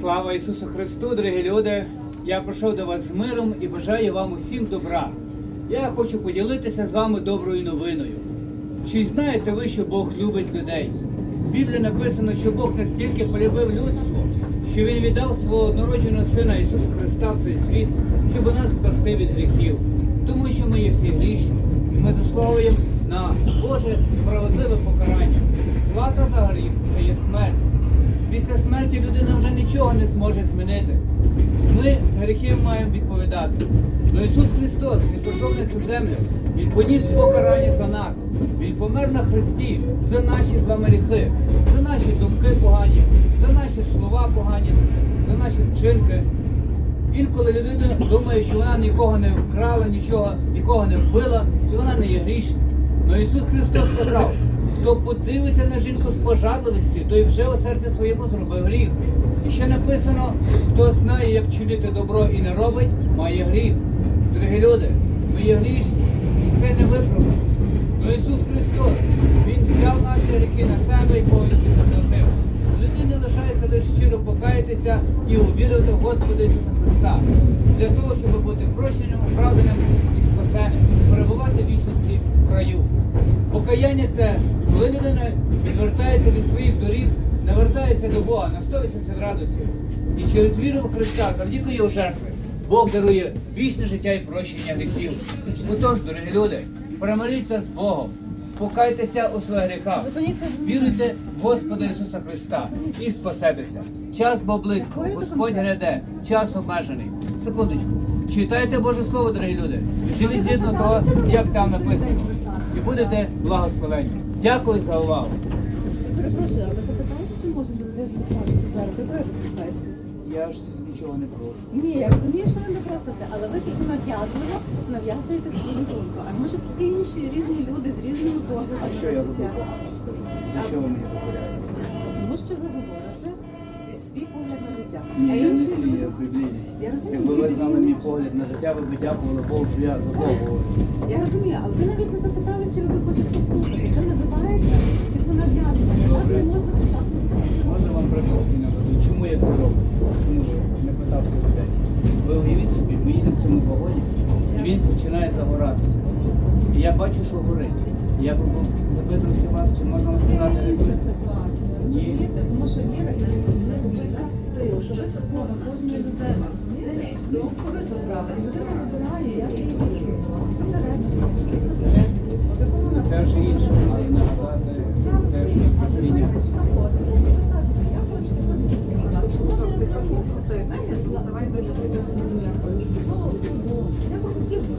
Слава Ісусу Христу, дорогі люди! Я прийшов до вас з миром і бажаю вам усім добра. Я хочу поділитися з вами доброю новиною. Чи знаєте ви, що Бог любить людей? В Біблії написано, що Бог настільки полюбив людство, що Він віддав свого однородженого Сина Ісуса Христа в цей світ, щоб нас спасти від гріхів. Тому що ми є всі грішні, і ми заслуговуємо на Боже справедливе покарання. Плата за гріх це є смерть. Після смерті людина вже нічого не зможе змінити. Ми з гріхів маємо відповідати. Но Ісус Христос Він прийшов на цю землю, Він поніс покарання за нас. Він помер на Христі за наші з вами гріхи, за наші думки погані, за наші слова погані, за наші вчинки. Інколи людина думає, що вона нікого не вкрала, нічого, нікого не вбила, і вона не є грішна. Но Ісус Христос сказав, хто подивиться на жінку з пожадливістю, той вже у серці своєму зробив гріх. І ще написано, хто знає, як чинити добро і не робить, має гріх. Дорогі люди, ми є грішні, і це не виправдано. Но Ісус Христос, Він взяв наші гріхи на себе і повністю заплатив. З людини лишається лише щиро покаятися і увірити в Господа Ісуса Христа для того, щоб бути прощеним, оправданим і спасеним, перебувати в вічності в раю. Покаяння це коли людина відвертається від своїх доріг, навертається до Бога на 180 градусів. І через віру в Христа, завдяки його жертви, Бог дарує вічне життя і прощення гріхів. Отож, дорогі люди, примиріться з Богом, покайтеся у своїх гріхах, віруйте в Господа Ісуса Христа і спасетеся. Час бо близько, Господь гряде, час обмежений. Секундочку. Читайте Боже Слово, дорогі люди. Живіть згідно того, як там написано. І будете благословені. Дякую за увагу. Перепрошую, а ви запитали, чи можна звертатися зараз? Треба запитайся. Я ж нічого не прошу. Ні, я розумію, що ви не просите, але ви таки нав'язливо нав'язуєте свою думку. А може тут є інші різні люди з різними поглядами. А що я життя? роблю? Скажи, За що ви мені дозволяєте? Тому що ви говорите свій, свій погляд на життя. Ні, а я не свій люди. біблійний. Я розумію. Якби ви знали мій погляд на життя, ви б дякували Богу, що я за Бога говорю. Я розумію, але ви навіть не запитали, чи ви хочете послухати. Це називається типу нав'язування. Так не можна сучасно писати. Можна вам приклад наведу? Чому я це роблю? Чому не питався людей? Ви уявіть собі, ми їдемо в цьому вагоні, і він починає загоратися. І я бачу, що горить. І Я запитувався вас, чи можна вам сказати Це інша ситуація, розумієте? Тому що віра і невіра – це особиста справа кожної людини. Це особиста справа. І людина вибирає, як їй вірити. Безпосередньо, чи безпосередньо. В якому Це ж інше, але нагадати те, що спасіння. Я хочу подивитися. Чи можна я звернувся? Знаєте, давай вилюбити Слово Богу. Я би хотів вам це розказувати. А так ви просто зайшли, почали говорити. А тут є купа людей, які не хочуть слухати, розумієте? Я розумію, ну,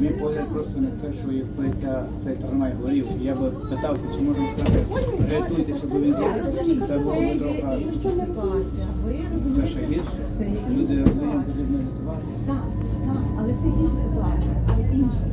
мій погляд просто на це, що якби ця, цей трамвай горів, я би питався, чи можна сказати, рятуйтеся, бо він горить. Це було б трохи, це ще гірше. Люди потрібно рятуватися. Так, так, але це інша ситуація, але інша.